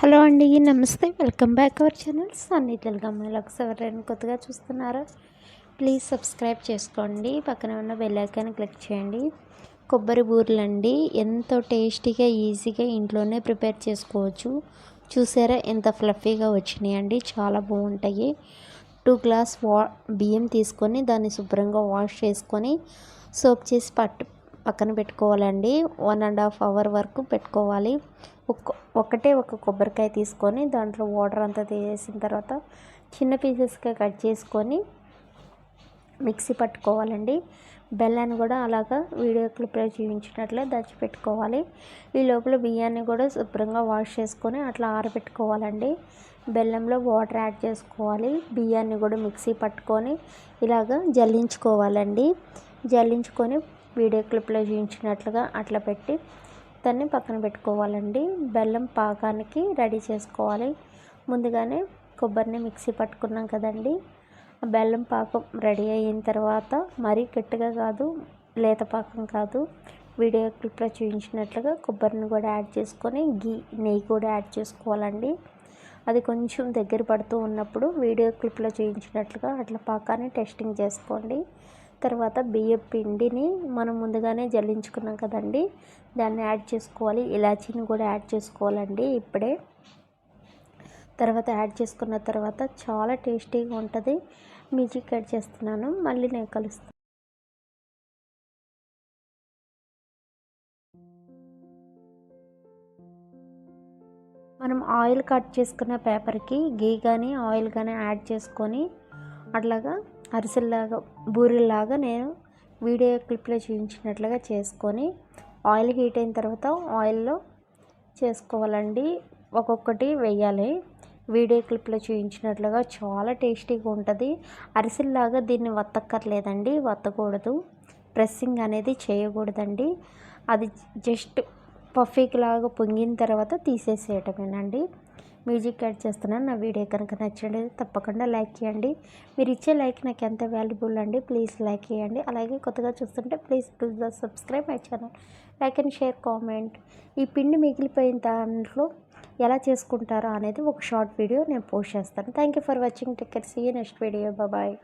Hello అండి నమస్తే. Welcome back our channel. Sunny Telugu అమ్మాయిలకు ఎవరైనా కొత్తగా చూస్తున్నారా? ప్లీజ్ సబ్స్క్రైబ్ చేసుకోండి. పక్కన ఉన్న బెల్లైకాన్ని క్లిక్ చేయండి. కొబ్బరి బూరెలు అండి ఎంతో టేస్టీగా ఈజీగా ఇంట్లోనే ప్రిపేర్ చేసుకోవచ్చు. చూసారా? ఎంత ఫ్లఫీగా వచ్చినాయండి. చాలా బాగుంటాయి. టూ గ్లాస్ వా బియ్యం తీసుకొని దాన్ని శుభ్రంగా వాష్ చేసుకొని సోప్ చేసి పట్టు పక్కన పెట్టుకోవాలండి. వన్ అండ్ హాఫ్ అవర్ వరకు పెట్టుకోవాలి. ఒక్క ఒకటే ఒక కొబ్బరికాయ తీసుకొని దాంట్లో వాటర్ అంతా తీసేసిన తర్వాత చిన్న పీసెస్గా కట్ చేసుకొని మిక్సీ పట్టుకోవాలండి. బెల్లాన్ని కూడా అలాగా వీడియో క్లిప్లో చూపించినట్లే పెట్టుకోవాలి ఈ లోపల బియ్యాన్ని కూడా శుభ్రంగా వాష్ చేసుకొని అట్లా ఆరబెట్టుకోవాలండి. బెల్లంలో వాటర్ యాడ్ చేసుకోవాలి. బియ్యాన్ని కూడా మిక్సీ పట్టుకొని ఇలాగ జల్లించుకోవాలండి. జల్లించుకొని వీడియో క్లిప్లో చూపించినట్లుగా అట్లా పెట్టి దాన్ని పక్కన పెట్టుకోవాలండి. బెల్లం పాకానికి రెడీ చేసుకోవాలి. ముందుగానే కొబ్బరిని మిక్సీ పట్టుకున్నాం కదండి. బెల్లం పాకం రెడీ అయిన తర్వాత మరీ గట్టిగా కాదు లేత పాకం కాదు. వీడియో క్లిప్లో చూపించినట్లుగా కొబ్బరిని కూడా యాడ్ చేసుకొని గీ నెయ్యి కూడా యాడ్ చేసుకోవాలండి. అది కొంచెం దగ్గర పడుతూ ఉన్నప్పుడు వీడియో క్లిప్లో చూపించినట్లుగా అట్లా పాకాన్ని టెస్టింగ్ చేసుకోండి. తర్వాత బియ్యం పిండిని మనం ముందుగానే జల్లించుకున్నాం కదండి. దాన్ని యాడ్ చేసుకోవాలి. ఇలాచీని కూడా యాడ్ చేసుకోవాలండి ఇప్పుడే. తర్వాత యాడ్ చేసుకున్న తర్వాత చాలా టేస్టీగా ఉంటుంది. మ్యూజిక్ యాడ్ చేస్తున్నాను. మళ్ళీ నేను కలుస్తాను మనం ఆయిల్ కట్ చేసుకున్న పేపర్కి గీ కానీ ఆయిల్ కానీ యాడ్ చేసుకొని అట్లాగా అరిసెల్లాగా బూరెల్లాగా నేను వీడియో క్లిప్లో చూపించినట్లుగా చేసుకొని ఆయిల్ హీట్ అయిన తర్వాత ఆయిల్లో చేసుకోవాలండి. ఒక్కొక్కటి వేయాలి. వీడియో క్లిప్లో చూపించినట్లుగా చాలా టేస్టీగా ఉంటుంది. అరిసెల్లాగా దీన్ని వత్తక్కర్లేదండి వత్తకూడదు. ప్రెస్సింగ్ అనేది చేయకూడదండి. అది జస్ట్ పఫీక్ లాగా పొంగిన తర్వాత తీసేసేయటమేనండి. మ్యూజిక్ యాడ్ చేస్తున్నాను. నా వీడియో కనుక నచ్చండి తప్పకుండా లైక్ చేయండి. మీరు ఇచ్చే లైక్ నాకు ఎంత వాల్యుబుల్ అండి ప్లీజ్ లైక్ చేయండి. అలాగే కొత్తగా చూస్తుంటే please the subscribe my channel. Like and share comment. ఈ పిండి మిగిలిపోయిన దాంట్లో ఎలా చేసుకుంటారో అనేది ఒక షార్ట్ వీడియో నేను పోస్ట్ చేస్తాను. Thank you for watching. Take see next video. Bye.